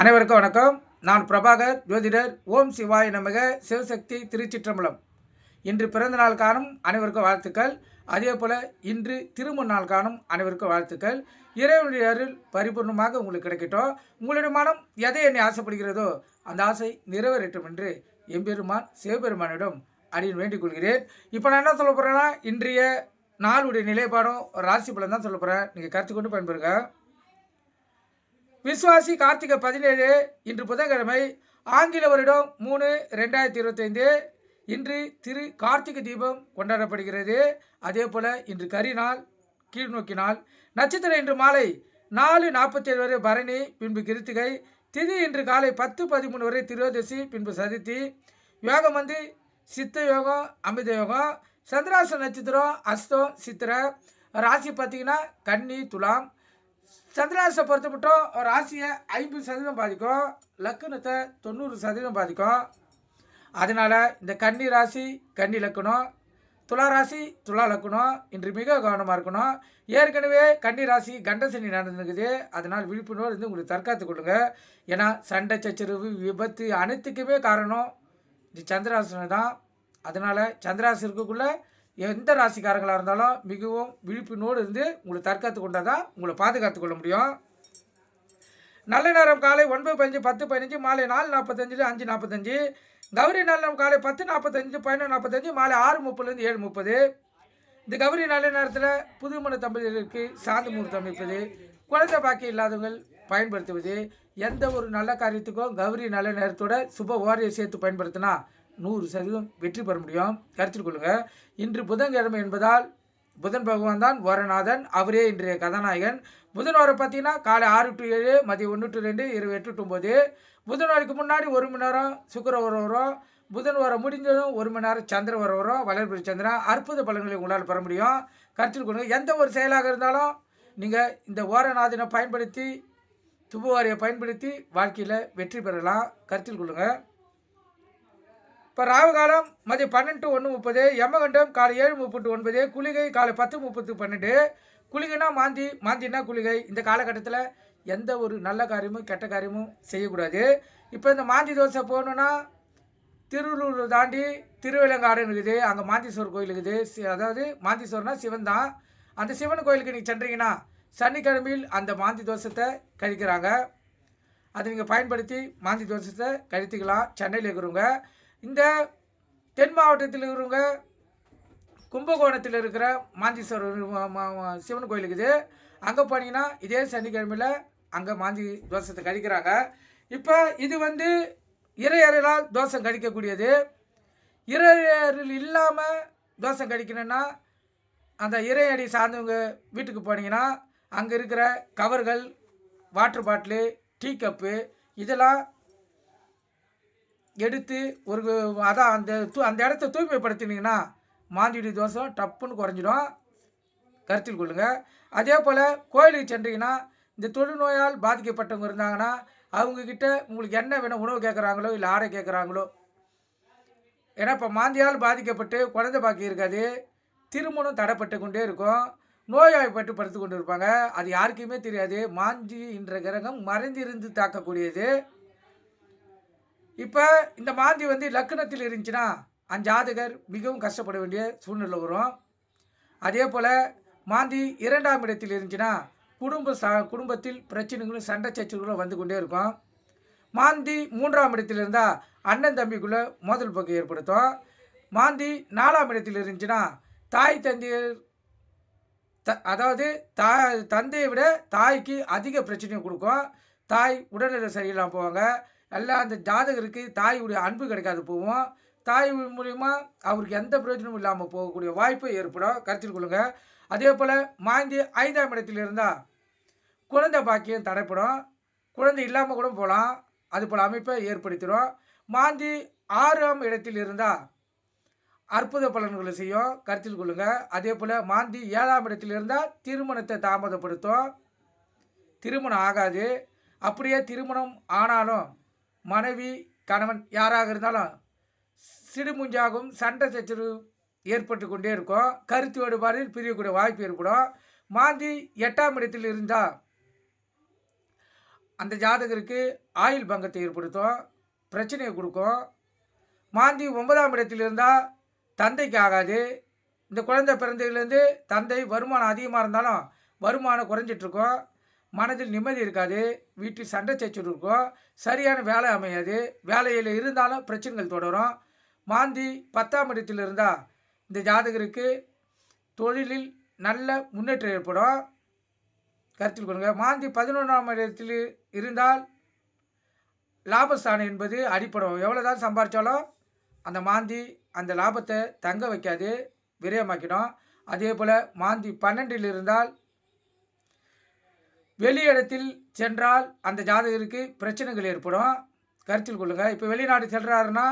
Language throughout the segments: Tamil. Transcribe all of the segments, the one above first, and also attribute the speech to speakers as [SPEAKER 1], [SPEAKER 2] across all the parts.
[SPEAKER 1] அனைவருக்கும் வணக்கம். நான் பிரபாகர் ஜோதிடர் ஓம் சிவாய நமக சிவசக்தி திருச்சிற்றம்பலம். இன்று பிறந்த நாள் காணும் அனைவருக்கும் வாழ்த்துக்கள். அதே போல் இன்று திருமண நாள் காணும் அனைவருக்கும் வாழ்த்துக்கள். இறைவனுடைய அருள் பரிபூர்ணமாக உங்களுக்கு கிடைக்கட்டும். உங்களுடைய மனம் எதை என்னை ஆசைப்படுகிறதோ அந்த ஆசை நிறைவேறட்டும் என்று எம்பெருமான் சிவபெருமானிடம் அப்படின்னு வேண்டிக் கொள்கிறேன். இப்போ நான் என்ன சொல்ல போகிறேன்னா இன்றைய நாளுடைய நிலைப்பாடும் ராசி பலன் தான் சொல்ல போகிறேன் நீங்கள் கருத்து கொண்டு பயன்பெறுங்க. விஸ்வாசி கார்த்திகை பதினேழு இன்று புதன்கிழமை ஆங்கில வருடம் மூணு ரெண்டாயிரத்தி இருபத்தைந்து. இன்று திரு கார்த்திகை தீபம் கொண்டாடப்படுகிறது. அதே போல் இன்று கரிநாள் கீழ்நோக்கி நாள். நட்சத்திரம் இன்று மாலை நாலு நாற்பத்தேழு வரை பரணி பின்பு கிருத்திகை. திதி இன்று காலை பத்து பதிமூணு வரை திரோதசி பின்பு சதுர்த்தி. யோகம் வந்து சித்த யோகம் அமிர்த யோகம். சந்திராச நட்சத்திரம் அஸ்தம் சித்திரை. ராசி பார்த்தீங்கன்னா கன்னி துலாம். சந்திராசை பொறுத்த மட்டும் ராசியை ஐம்பது சதவீதம் பாதிக்கும் லக்கணத்தை தொண்ணூறு சதவீதம் பாதிக்கும். அதனால் இந்த கன்னி ராசி கன்னி லக்கணம் துலா ராசி துலா லக்கணம் இன்று மிக கவனமாக இருக்கணும். ஏற்கனவே கன்னி ராசி கண்டசனி நடந்துருக்குது. அதனால் விழிப்புணர்வு இருந்து உங்களுக்கு தற்காத்து கொள்ளுங்க. ஏன்னா சண்டை சச்சரவு விபத்து அனைத்துக்குமே காரணம் இது சந்திராசனை தான் அதனால் சந்திராசி இருக்கக்குள்ளே எந்த ராசிக்காரங்களாக இருந்தாலும் மிகவும் விழிப்புணோடு இருந்து உங்களை தற்காத்து கொண்டால் தான் உங்களை பாதுகாத்து கொள்ள முடியும். நல்ல நேரம் காலை ஒன்பது பதினஞ்சு பத்து பதினஞ்சு மாலை நாலு நாற்பத்தஞ்சு அஞ்சு நாற்பத்தஞ்சு கௌரி நல்ல காலை பத்து நாற்பத்தஞ்சு பதினொன்று நாற்பத்தஞ்சு மாலை ஆறு முப்பதுலேருந்து ஏழு முப்பது. இந்த கௌரி நல்ல நேரத்தில் புதுமண தம்பதிகளுக்கு சாந்து முகூர்த்தம் அமைப்பது குழந்தை பாக்கி இல்லாதவங்கள் பயன்படுத்துவது எந்த ஒரு நல்ல காரியத்துக்கும் கௌரி நல்ல நேரத்தோட சுப ஓரையை சேர்த்து பயன்படுத்தினா நூறு சதவீதம் வெற்றி பெற முடியும். கருத்தில் கொள்ளுங்கள் இன்று புதன்கிழமை என்பதால் புதன் பகவான் தான் வரநாதன். அவரே இன்றைய கதாநாயகன். புதன் வர பார்த்தீங்கன்னா காலை ஆறு டு ஏழு மதியம் ஒன்று டு ரெண்டு இரவு எட்டு டு ஒம்பது புதன் வரைக்கு முன்னாடி ஒரு மணி நேரம் சுக்கர வரம் வரும். புதன் வர முடிஞ்சதும் ஒரு மணி நேரம் சந்திர வர வரும். வளர்பிரி சந்திரன் அற்புத பலன்களை உங்களால் பெற முடியும். கருத்தில் கொள்ளுங்கள் எந்த ஒரு செயலாக இருந்தாலும் நீங்கள் இந்த ஓரநாதனை பயன்படுத்தி துபுவாரியை பயன்படுத்தி வாழ்க்கையில் வெற்றி பெறலாம். கருத்தில் கொள்ளுங்கள் இப்போ ராகு காலம் மதியம் பன்னெண்டு ஒன்று முப்பது யமகண்டம் காலை ஏழு முப்பத்து ஒன்பது குளிகை காலை பத்து முப்பத்து பன்னெண்டு. குளிகைனா மாந்தி மாந்தினா குளிகை. இந்த காலகட்டத்தில் எந்த ஒரு நல்ல காரியமும் கெட்ட காரியமும் செய்யக்கூடாது. இப்போ இந்த மாந்தி தோசை போகணுன்னா திருவள்ளூர் தாண்டி திருவிலங்காடு இருக்குது. அங்கே மாந்தீஸ்வரர் கோயில் இருக்குது. சி- அதாவது மாந்தீஸ்வரர்னா சிவன் தான். அந்த சிவன் கோயிலுக்கு நீங்கள் சென்றீங்கன்னா சனிக்கிழமையில் அந்த மாந்தி தோசத்தை கழிக்கிறாங்க. அதை நீங்கள் பயன்படுத்தி மாந்தி தோசத்தை கழித்துக்கலாம். சென்னையில் இருக்கிறவங்க இந்த தென் மாவட்டத்தில் இருக்கிறவங்க கும்பகோணத்தில் இருக்கிற மாந்தீஸ்வரர் சிவன் கோயில் இருக்குது அங்கே போனீங்கன்னா இதே சனிக்கிழமையில் அங்கே மாந்தி தோசத்தை கழிக்கிறாங்க. இப்போ இது வந்து இறையறலால் தோசம் கழிக்கக்கூடியது. இறையறில் இல்லாமல் தோசம் கழிக்கணும்னா அந்த இறையடி சார்ந்தவங்க வீட்டுக்கு போனீங்கன்னா அங்கே இருக்கிற கவர்கள் வாட்டர் பாட்டிலு டீ கப்பு இதெல்லாம் எடுத்து ஒரு அதான் அந்த தூ அந்த இடத்த தூய்மைப்படுத்தினீங்கன்னா மாந்திடி தோசம் டப்புன்னு குறைஞ்சிடும். கருத்தில் கொள்ளுங்கள் அதே போல் கோயிலுக்கு சென்றீங்கன்னா இந்த தொழுநோயால் பாதிக்கப்பட்டவங்க இருந்தாங்கன்னா அவங்கக்கிட்ட உங்களுக்கு என்ன வேணும் உணவு கேட்குறாங்களோ இல்லை ஆடை கேட்குறாங்களோ ஏன்னா இப்போ மாந்தியால் பாதிக்கப்பட்டு குழந்தை பாக்கி இருக்காது திருமணம் தடைப்பட்டு கொண்டே இருக்கும். நோய்வாய்ப்பட்டு படுத்து கொண்டு இருப்பாங்க அது யாருக்குமே தெரியாது. மாந்தி என்ற கிரகம் மறைந்திருந்து தாக்கக்கூடியது. இப்போ இந்த மாந்தி வந்து லக்னத்தில் இருந்துச்சுன்னா அந்த ஜாதகர் மிகவும் கஷ்டப்பட வேண்டிய சூழ்நிலை வரும். அதே போல் மாந்தி இரண்டாம் இடத்தில் இருந்துச்சுன்னா குடும்ப ச குடும்பத்தில் பிரச்சனைகளும் சண்டை சச்சரவுகளும் வந்து கொண்டே இருக்கும். மாந்தி மூன்றாம் இடத்தில் இருந்தால் அண்ணன் தம்பிக்குள்ளே மோதல் போக்கு ஏற்படுத்தும். மாந்தி நாலாம் இடத்தில் இருந்துச்சுன்னா தாய் தந்தையர் த அதாவது தா தந்தையை விட தாய்க்கு அதிக பிரச்சனையை கொடுக்கும். தாய் உடல்நிலை சரியில்லாமல் போவாங்க. எல்லாம் அந்த ஜாதகருக்கு தாயுடைய அன்பு கிடைக்காது போவோம். தாய் மூலிமா அவருக்கு எந்த பிரயோஜனமும் இல்லாமல் போகக்கூடிய வாய்ப்பு ஏற்படும். கருத்தில் கொள்ளுங்கள் அதே போல் மாந்தி ஐந்தாம் இடத்தில் இருந்தால் குழந்தை பாக்கியம் தடைப்படும். குழந்தை இல்லாமல் கூட போகலாம் அது போல் அமைப்பை ஏற்படுத்திடும். மாந்தி ஆறாம் இடத்தில் இருந்தால் அற்புத பலன்களை செய்யும். கருத்தில் கொள்ளுங்கள் அதே போல் மாந்தி ஏழாம் இடத்தில் இருந்தால் திருமணத்தை தாமதப்படுத்தும். திருமணம் ஆகாது. அப்படியே திருமணம் ஆனாலும் மனைவி கணவன் யாராக இருந்தாலும் சிடுமுஞ்சாகவும் சண்டை சச்சரவு ஏற்பட்டு கொண்டே இருக்கும். கருத்து வேறுபாடில் பிரியக்கூடிய வாய்ப்பு ஏற்படும். மாந்தி எட்டாம் இடத்தில் இருந்தால் அந்த ஜாதகருக்கு ஆயுள் பங்கத்தை ஏற்படுத்தும் பிரச்சனையை கொடுக்கும். மாந்தி ஒன்பதாம் இடத்தில் இருந்தால் தந்தைக்கு ஆகாது. இந்த குழந்தை பிறந்ததுலேருந்து தந்தை வருமானம் அதிகமாக இருந்தாலும் வருமானம் குறைஞ்சிட்ருக்கும் மனதில் நிம்மதி இருக்காது வீட்டில் சண்டை சச்சரவு இருக்கும் சரியான வேலை அமையாது வேலையில் இருந்தாலும் பிரச்சனைகள் தொடரும். மாந்தி பத்தாம் இடத்தில் இருந்தால் இந்த ஜாதகருக்கு தொழிலில் நல்ல முன்னேற்றம் ஏற்படும். கருத்தில் கொள்ளுங்க. மாந்தி பதினொன்றாம் இடத்தில் இருந்தால் லாபஸ்தானம் என்பது அடிப்படும். எவ்வளோதான் சம்பாரித்தாலும் அந்த மாந்தி அந்த லாபத்தை தங்க வைக்காது விரயமாக்கிடும். அதே போல் மாந்தி பன்னெண்டில் இருந்தால் வெளி இடத்தில் சென்றால் அந்த ஜாதகருக்கு பிரச்சனைகள் ஏற்படும். கருத்தில் கொள்ளுங்கள் இப்போ வெளிநாடு செல்கிறாருன்னா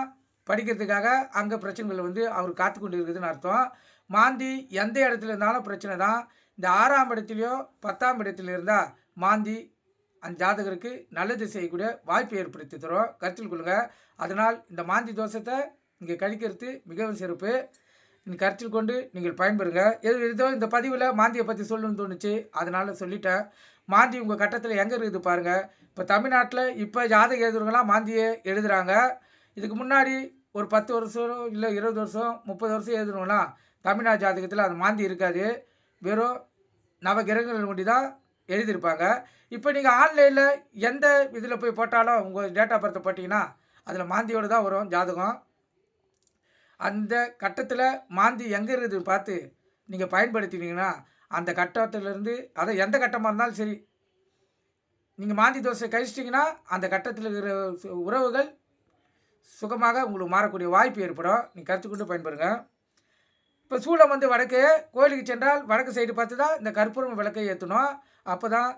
[SPEAKER 1] படிக்கிறதுக்காக அங்கே பிரச்சனைகள் வந்து அவர் காத்து கொண்டு இருக்குதுன்னு அர்த்தம். மாந்தி எந்த இடத்துல இருந்தாலும் பிரச்சனை தான். இந்த ஆறாம் இடத்துலையோ பத்தாம் இடத்துல இருந்தால் மாந்தி அந்த ஜாதகருக்கு நல்லது செய்யக்கூடிய வாய்ப்பை ஏற்படுத்தி தரும். கருத்தில் கொள்ளுங்கள் அதனால் இந்த மாந்தி தோஷத்தை இங்கே கழிக்கிறது மிகவும் சிறப்பு. இந்த கருத்தில் கொண்டு நீங்கள் பயன்பெறுங்க. எது ஏதோ இந்த பதிவில் மாந்தியை பற்றி சொல்லணும்னு தோணுச்சு. அதனால் சொல்லிட்டேன். மாந்தி உங்கள் கட்டத்தில் எங்கே இருக்குது பாருங்கள் இப்போ தமிழ்நாட்டில் இப்போ ஜாதகம் எழுதுறவங்களாம் மாந்தியை எழுதுகிறாங்க இதுக்கு முன்னாடி ஒரு பத்து வருஷம் இல்லை இருபது வருஷம் முப்பது வருஷம் எழுதுனவங்களாம் தமிழ்நாடு ஜாதகத்தில் அந்த மாந்தி இருக்காது. வெறும் நவகிரகங்கள் கொண்டு தான் எழுதியிருப்பாங்க. இப்போ நீங்கள் ஆன்லைனில் எந்த இதில் போய் போட்டாலும் உங்கள் டேட்டா பர்த்தை போட்டிங்கன்னா அதில் மாந்தியோடு தான் வரும் ஜாதகம். அந்த கட்டத்தில் மாந்தி எங்கே இருக்குதுன்னு பார்த்து நீங்கள் பயன்படுத்தினீங்கன்னா அந்த கட்டத்திலேருந்து அதை எந்த கட்டமாக இருந்தாலும் சரி நீங்கள் மாந்தி தோசை கழிச்சிட்டிங்கன்னா அந்த கட்டத்தில் இருக்கிற உறவுகள் சுகமாக உங்களுக்கு மாறக்கூடிய வாய்ப்பு ஏற்படும். நீங்கள் கற்றுக்கொண்டு பயன்படுங்க இப்போ சூளம் வந்து வடக்கே கோயிலுக்கு சென்றால் வடக்கு சைடு பார்த்து தான் இந்த கற்பூரம் விளக்கை ஏற்றணும் அப்போ தான்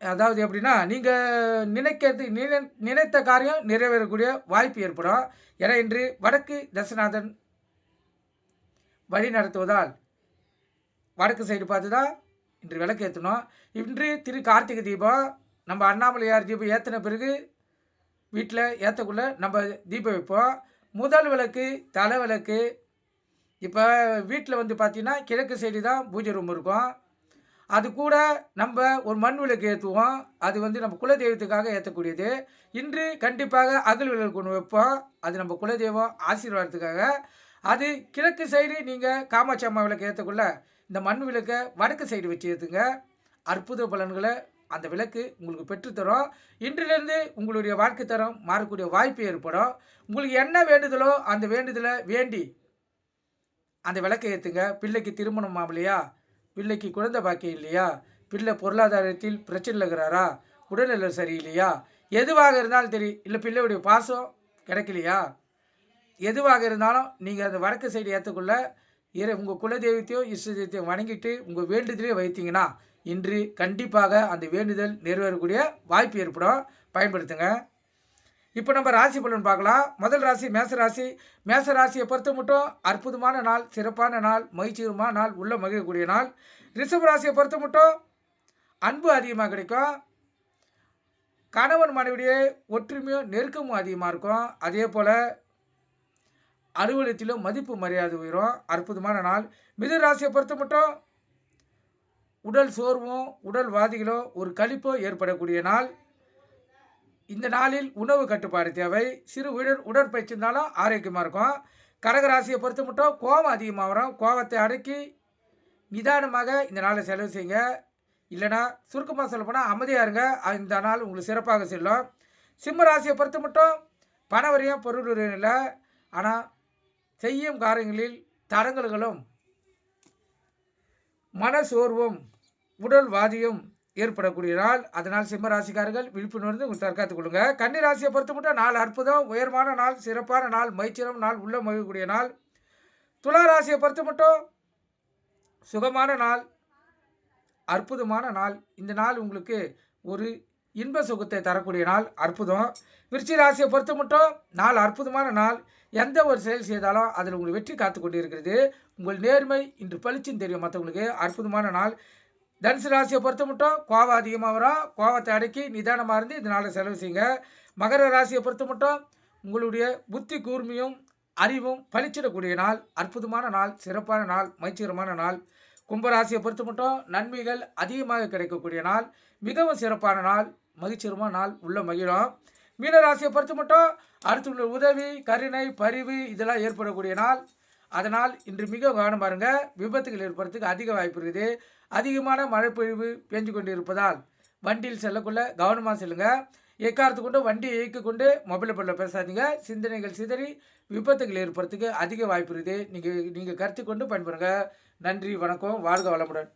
[SPEAKER 1] அதாவது எப்படின்னா நீங்கள் நினைக்கிறது நினை நினைத்த காரியம் நிறைவேறக்கூடிய வாய்ப்பு ஏற்படும். ஏன்னா இன்று வடக்கு தசநாதன் வழி நடத்துவதால் வடக்கு சைடு பார்த்து தான் இன்று விளக்கு ஏற்றணும் இன்று திரு கார்த்திகை தீபம் நம்ம அண்ணாமலையார் தீபம் ஏற்றின பிறகு வீட்டில் ஏற்றக்குள்ளே நம்ம தீபம் வைப்போம். முதல் விளக்கு தலை விளக்கு. இப்போ வீட்டில் வந்து பார்த்தீங்கன்னா கிழக்கு சைடு தான் பூஜை ரூம் இருக்கும். அது கூட நம்ம ஒரு மண் விளக்கு ஏற்றுவோம் அது வந்து நம்ம குலதெய்வத்துக்காக ஏற்றக்கூடியது இன்று கண்டிப்பாக அகல் விளக்கு ஒன்று வைப்போம். அது நம்ம குலதெய்வம் ஆசீர்வாதத்துக்காக. அது கிழக்கு சைடு நீங்கள் காமாட்சி அம்மா விளக்கு ஏற்றக்குள்ள இந்த மண் விளக்கை வடக்கு சைடு வச்சு ஏற்றுங்க அற்புத பலன்களை அந்த விளக்கு உங்களுக்கு பெற்றுத்தரும். இன்றிலிருந்து உங்களுடைய வாழ்க்கை தரம் மாறக்கூடிய வாய்ப்பு ஏற்படும். உங்களுக்கு என்ன வேண்டுதலோ அந்த வேண்டுதலை வேண்டி அந்த விளக்கை ஏற்றுங்க பிள்ளைக்கு திருமணம் ஆகலையா? பிள்ளைக்கு குழந்தை பாக்கியம் இல்லையா? பிள்ளை பொருளாதாரத்தில் பிரச்சனை இருக்கிறாரா? உடல்நிலை சரியில்லையா? எதுவாக இருந்தாலும் சரி. இல்லை பிள்ளையுடைய பாசம் கிடைக்கலையா? எதுவாக இருந்தாலும் நீங்கள் அந்த வடக்கு சைடு ஏற்றக்குள்ள இறை உங்கள் குலதெய்வத்தையோ இஷ்ட தெய்வத்தையும் வணங்கிட்டு உங்கள் வேண்டுதலே வைத்தீங்கன்னா இன்று கண்டிப்பாக அந்த வேண்டுதல் நிறைவேறக்கூடிய வாய்ப்பு ஏற்படும். பயன்படுத்துங்க. இப்போ நம்ம ராசி பலன் பார்க்கலாம். முதல் ராசி மேச ராசி. மேச ராசியை பொறுத்த மட்டும் அற்புதமான நாள் சிறப்பான நாள் மகிழ்ச்சிகரமான நாள் உள்ள மகிழக்கூடிய நாள். ரிஷப ராசியை பொறுத்த மட்டும் அன்பு அதிகமாக கிடைக்கும். கணவன் மனைவிடைய ஒற்றுமையும் நெருக்கமும் அதிகமாக இருக்கும். அதே போல் அலுவலகத்திலும் மதிப்பு மரியாதை உயரும். அற்புதமான நாள். மிது ராசியை பொறுத்த மட்டும் உடல் சோர்வும் உடல் வாதிகளோ ஒரு கழிப்போ ஏற்படக்கூடிய நாள். இந்த நாளில் உணவு கட்டுப்பாடு தேவை. சிறு உடல் உடற்பயிற்சி இருந்தாலும் ஆரோக்கியமாக இருக்கும். கடகராசியை பொறுத்த மட்டும் கோபம் அதிகமாக வரும். கோபத்தை அடக்கி நிதானமாக இந்த நாளை செலவு செய்யுங்க. இல்லைனா சுருக்கமாக சொல்லப்போனால் அமைதியாக இருங்க. இந்த நாள் உங்களுக்கு சிறப்பாக செல்லும். சிம்ம ராசியை பொறுத்த மட்டும் பணவரையும் பொருள் வரையும் இல்லை. ஆனால் செய்யும் காரியங்களில் தடங்கல்களும் மன சோர்வும் உடல் வாதியும் ஏற்படக்கூடிய நாள். அதனால் சிம்ம ராசிக்காரர்கள் விழிப்புணர்ந்து உங்கள் தற்காத்துக் கொள்ளுங்க. கன்னி ராசியை பொறுத்த மட்டும் நாள் அற்புதம் உயர்மான நாள் சிறப்பான நாள் மைச்சிரம் நாள் உள்ள மகிழக்கூடிய நாள். துலா ராசியை பொறுத்த மட்டும் சுகமான நாள் அற்புதமான நாள். இந்த நாள் உங்களுக்கு ஒரு இன்ப சுகத்தை தரக்கூடிய நாள் அற்புதம். விருச்சி ராசியை பொறுத்த மட்டும் நாள் அற்புதமான நாள். எந்த ஒரு செயல் செய்தாலும் அதில் உங்களுக்கு வெற்றி காத்து கொண்டு இருக்கிறது உங்கள் நேர்மை இன்று பளிச்சுன்னு தெரியும் மற்றவங்களுக்கு அற்புதமான நாள். தனுசு ராசியை பொறுத்த மட்டும் கோவம் அதிகமாக வரும். கோவத்தை அடக்கி நிதானமாக இருந்து இதனால் செலவு செய்யுங்க. மகர ராசியை பொறுத்த மட்டும் உங்களுடைய புத்தி கூர்மையும் அறிவும் பளிச்சிடக்கூடிய நாள். அற்புதமான நாள் சிறப்பான நாள் மகிழ்ச்சிகரமான நாள். கும்பராசியை பொறுத்த மட்டும் நன்மைகள் அதிகமாக கிடைக்கக்கூடிய நாள். மிகவும் சிறப்பான நாள் மகிழ்ச்சிகரமான நாள் உள்ள மகிழும். மீனராசியை பொறுத்த மட்டும் அடுத்துள்ள உதவி கருணை பரிவு இதெல்லாம் ஏற்படக்கூடிய நாள். அதனால் இன்று மிக கவனம் பாருங்க. விபத்துகள் ஏற்படுறதுக்கு அதிக வாய்ப்பு இருக்குது. அதிகமான மழைப்பொழிவு பெஞ்சு கொண்டு இருப்பதால் வண்டியில் செல்லக்குள்ள கவனமாக செல்லுங்க. எக்காரத்து கொண்டு வண்டியை இயக்கி கொண்டு மொபைல் ஃபோனில் பேசாதீங்க. சிந்தனைகள் சிதறி விபத்துகள் ஏற்படுறதுக்கு அதிக வாய்ப்பு இருக்குது. நீங்கள் நீங்கள் கருத்து கொண்டு பயன்படுங்க நன்றி வணக்கம். வாழ்க வளமுடன்.